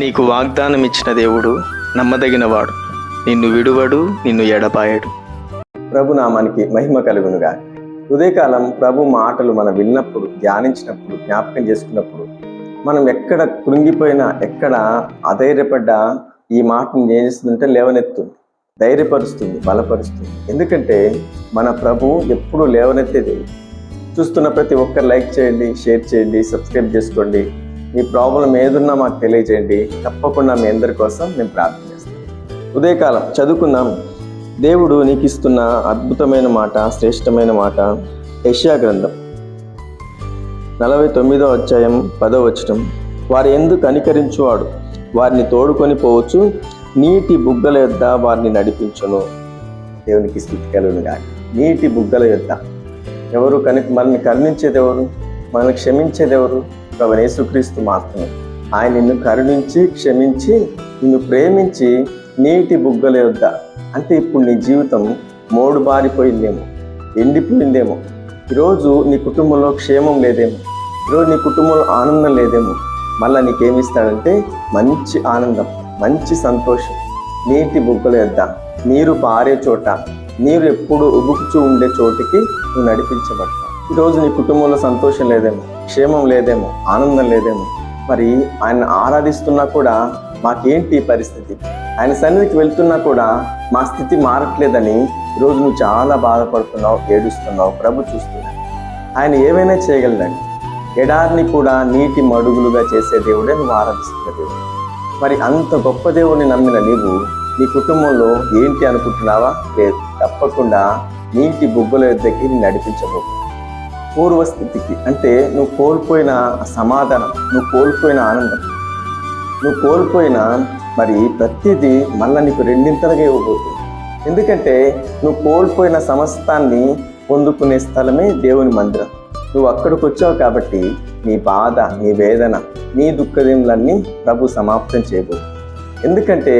నీకు వాగ్దానం ఇచ్చిన దేవుడు నమ్మదగినవాడు. నిన్ను విడువడు నిన్ను ఎడపాయడు ప్రభు నామానికి మహిమ కలుగునుగా. ఉదయకాలం ప్రభు మాటలు మనం విన్నప్పుడు ధ్యానించినప్పుడు జ్ఞాపకం చేసుకున్నప్పుడు మనం ఎక్కడ కృంగిపోయినా ఎక్కడ అధైర్యపడ్డా ఈ మాటను ఏం చేస్తుందంటే లేవనెత్తుంది. ధైర్యపరుస్తుంది బలపరుస్తుంది. ఎందుకంటే మన ప్రభు ఎప్పుడు లేవనెత్తేది. చూస్తున్న ప్రతి ఒక్కరు లైక్ చేయండి షేర్ చేయండి సబ్స్క్రైబ్ చేసుకోండి. మీ ప్రాబ్లం ఏదున్నా మాకు తెలియజేయండి. తప్పకుండా మీ అందరి కోసం మేము ప్రార్థన చేస్తాం. ఉదయకాలం చదువుకుందాం. దేవుడు నీకు ఇస్తున్న అద్భుతమైన మాట శ్రేష్టమైన మాట యష్యా గ్రంథం. నలభై తొమ్మిదో అధ్యాయం పదో వచ్చటం వారు ఎందుకు కనికరించువాడు వారిని తోడుకొని పోవచ్చు నీటి బుగ్గల యొద్ద వారిని నడిపించును. దేవునికి స్థితి కలుగును కానీ నీటి బుగ్గల యొద్ద. ఎవరు కని మనల్ని కరుణించేది ఎవరు? మనల్ని క్షమించేది ఎవరు ప్రభు మాత్రమే. ఆయన నిన్ను కరుణించి క్షమించి నిన్ను ప్రేమించి నీటి బుగ్గల యొద్ద. అంటే ఇప్పుడు నీ జీవితం మోడు బారిపోయిందేమో ఎండిపోయిందేమో. ఈరోజు నీ కుటుంబంలో క్షేమం లేదేమో. ఈరోజు నీ కుటుంబంలో ఆనందం లేదేమో. మళ్ళీ నీకేమిస్తాడంటే మంచి ఆనందం మంచి సంతోషం. నీటి బుగ్గల యొద్ద నీరు పారే చోట నీరు ఎప్పుడు ఉబుకుచూ ఉండే చోటికి నువ్వు నడిపించబడతావు. ఈరోజు నీ కుటుంబంలో సంతోషం లేదేమో క్షేమం లేదేమో ఆనందం లేదేమో. మరి ఆయన ఆరాధిస్తున్నా కూడా మాకేంటి పరిస్థితి? ఆయన సన్నిధికి వెళ్తున్నా కూడా మా స్థితి మారట్లేదని ఈరోజు నువ్వు చాలా బాధపడుతున్నావు ఏడుస్తున్నావు ప్రభు చూస్తున్నావు ఆయన ఏమైనా చేయగలడండి? ఎడారిని కూడా నీటి మడుగులుగా చేసే దేవుడే నువ్వు ఆరాధిస్తున్న దేవుడు. మరి అంత గొప్ప దేవుడిని నమ్మిన నీవు నీ కుటుంబంలో ఏంటి అనుకుంటున్నావా? లేదు తప్పకుండా నీటి బుగ్గల దగ్గరికి నడిపించబో పూర్వస్థితికి అంటే నువ్వు కోల్పోయిన సమాధానం నువ్వు కోల్పోయిన ఆనందం. నువ్వు కోల్పోయిన మరి ప్రతిదీ మళ్ళీ నీకు రెండింతలుగా ఇవ్వబోతుంది. ఎందుకంటే నువ్వు కోల్పోయిన సమస్తాన్ని పొందుకునే స్థలమే దేవుని మందిరం. నువ్వు అక్కడికి వచ్చావు కాబట్టి నీ బాధ నీ వేదన నీ దుఃఖదములన్నీ ప్రభు సమాప్తం చేయబో ఎందుకంటే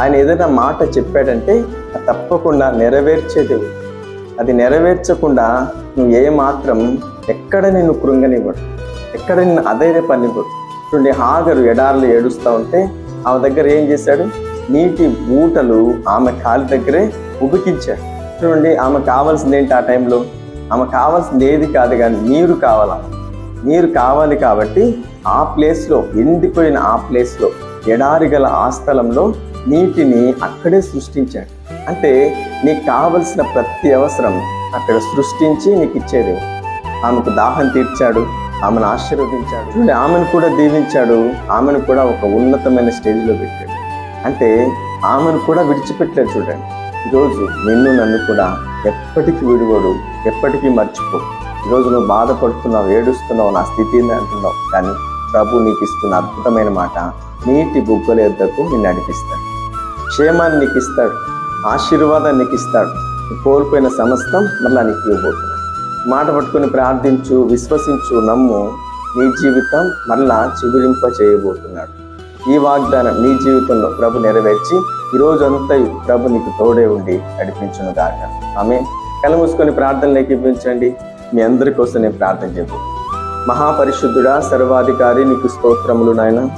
ఆయన ఏదైనా మాట చెప్పాడంటే తప్పకుండా నెరవేర్చే దేవుడు. అది నెరవేర్చకుండా నువ్వు ఏ మాత్రం ఎక్కడ నిన్ను కృంగనివ్వడు ఎక్కడ నిన్ను అధైర్యపనివ్వడు. చూడండి హాగరు ఎడార్లు ఏడుస్తూ ఉంటే ఆమె దగ్గర ఏం చేశాడు? నీటి బూటలు ఆమె కాలి దగ్గరే ఉబికించాడు. చూడండి ఆమె కావాల్సింది ఏంటి ఆ టైంలో? ఆమె కావాల్సింది ఏది కాదు కానీ నీరు కావాలా? నీరు కావాలి కాబట్టి ఆ ప్లేస్లో ఎండిపోయిన ఆ ప్లేస్లో ఎడారి గల ఆ స్థలంలో నీటిని అక్కడే సృష్టించాడు. అంటే నీకు కావలసిన ప్రతి అవసరం అక్కడ సృష్టించి నీకు ఇచ్చేది. ఆమెకు దాహం తీర్చాడు ఆమెను ఆశీర్వదించాడు. చూడండి ఆమెను కూడా దీవించాడు ఆమెను కూడా ఒక ఉన్నతమైన స్టేజ్లో పెట్టాడు. అంటే ఆమెను కూడా విడిచిపెట్టాడు చూడండి. ఈరోజు నిన్ను నన్ను కూడా ఎప్పటికీ విడువడు ఎప్పటికీ మర్చిపో. ఈరోజు నువ్వు బాధపడుతున్నావు ఏడుస్తున్నావు నా స్థితి అంటున్నావు. కానీ ప్రభు నీకు ఇస్తున్న అద్భుతమైన మాట నీటి బుగ్గల యొద్దకు నిన్ను నడిపిస్తాడు. క్షేమాన్ని నీకు ఇస్తాడు ఆశీర్వాదాన్ని నీకు ఇస్తాడు. కోల్పోయిన సమస్తం మరలా నీకు ఇవ్వబోతున్నాడు మాట పట్టుకొని ప్రార్థించు విశ్వసించు నమ్ము నీ జీవితం మరలా చిగురింప చేయబోతున్నాడు ఈ వాగ్దానం నీ జీవితంలో ప్రభు నెరవేర్చి ఈ రోజు అంతా ప్రభు నీకు తోడే ఉండి నడిపించును గాక. ఆమె కలమూసుకొని మూసుకొని ప్రార్థనలోకి ఇప్పించండి. మీ అందరి కోసం నేను ప్రార్థన చేయబో మహాపరిశుద్ధుడా సర్వాధికారి నీకు స్తోత్రములు నాయన.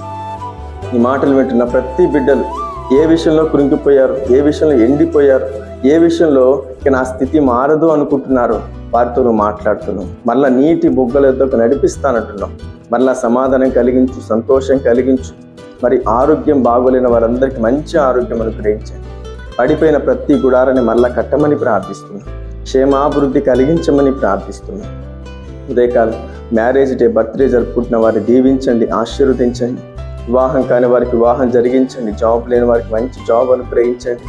ఈ మాటలు వింటున్న ప్రతి బిడ్డలు ఏ విషయంలో కృంగిపోయారు? ఏ విషయంలో ఎండిపోయారు? ఏ విషయంలో ఇక నా స్థితి మారదు అనుకుంటున్నారు? వారితో నువ్వు మాట్లాడుతున్నావు. మళ్ళా నీటి బొగ్గల యొద్దకు నడిపిస్తానంటున్నావు. మళ్ళా సమాధానం కలిగించు సంతోషం కలిగించు. మరి ఆరోగ్యం బాగోలేని వారందరికీ మంచి ఆరోగ్యం అనుగ్రహించండి. పడిపోయిన ప్రతి గుడారాన్ని మళ్ళా కట్టమని ప్రార్థిస్తున్నాం క్షేమాభివృద్ధి కలిగించమని ప్రార్థిస్తున్నాం ఉదయకాలం మ్యారేజ్ డే బర్త్డే జరుపుకుంటున్న వారిని దీవించండి ఆశీర్వదించండి. వివాహం కాని వారికి వివాహం జరిగించండి. జాబ్ లేని వారికి మంచి జాబ్ అనుగ్రహించండి.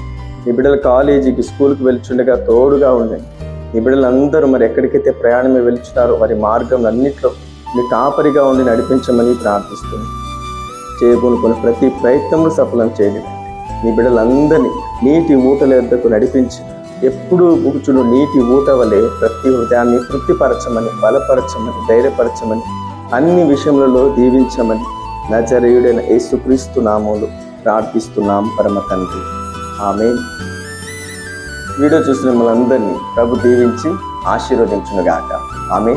మీ బిడ్డలు కాలేజీకి స్కూల్కి వెళ్తుండగా తోడుగా ఉండండి. మీ బిడ్డలందరూ మరి ఎక్కడికైతే ప్రయాణమే వెళ్తున్నారో వారి మార్గం అన్నింటిలో మీ కాపరిగా ఉండి నడిపించమని ప్రార్థిస్తుంది చేయబోనుకున్న ప్రతి ప్రయత్నము సఫలం చేయలేదు మీ బిడ్డలందరినీ నీటి ఊటల వద్దకు నడిపించి ఎప్పుడూ ఊచులు నీటి ఊట వలె ప్రతి హృదయాన్ని తృప్తిపరచమని బలపరచమని ధైర్యపరచమని అన్ని విషయములలో దీవించమని నజరేయుడైన యేసుక్రీస్తు నామములు ప్రార్థిస్తున్నాం పరమ తండ్రి. ఆమె వీడియో చూసిన మిమ్మల్ని అందరినీ ప్రభు దీవించి ఆశీర్వదించునుగాక. ఆమె